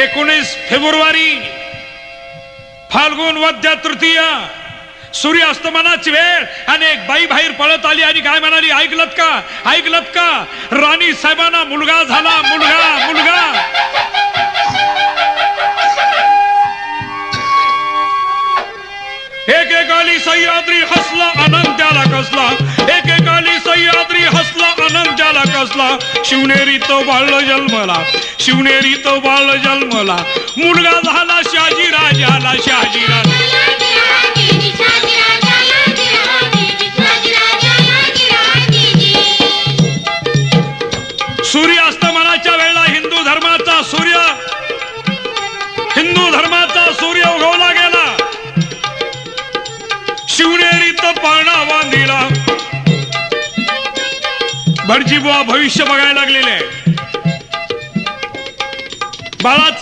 एकोणीस फेब्रुवारी फाल्गुन वद्य तृतीय सूर्यास्तमानाची वेळ आणि एक बाई बाहेर पळत आली आणि काय म्हणाली ऐकलत का? ऐकलत का? राणी साहेबांना मुलगा झाला मुलगा मुलगा. एक एकवारी सह्याद्री हसला आनंद त्याला कसला. आनंद कसला? शिवनेरी तो बाळ जन्मला. शिवनेरी तो बाळ जन्मला. मुलगा झाला शहाजी राजाला शहाजी सूर्यास्तमनाच्या वेळेला हिंदू धर्माचा सूर्य हिंदू धर्माचा सूर्य उगवला गेला. शिवनेरी पाळणा पाळणावा भटजी बुवा भविष्य बघायला लागलेले आहे. बाळाचं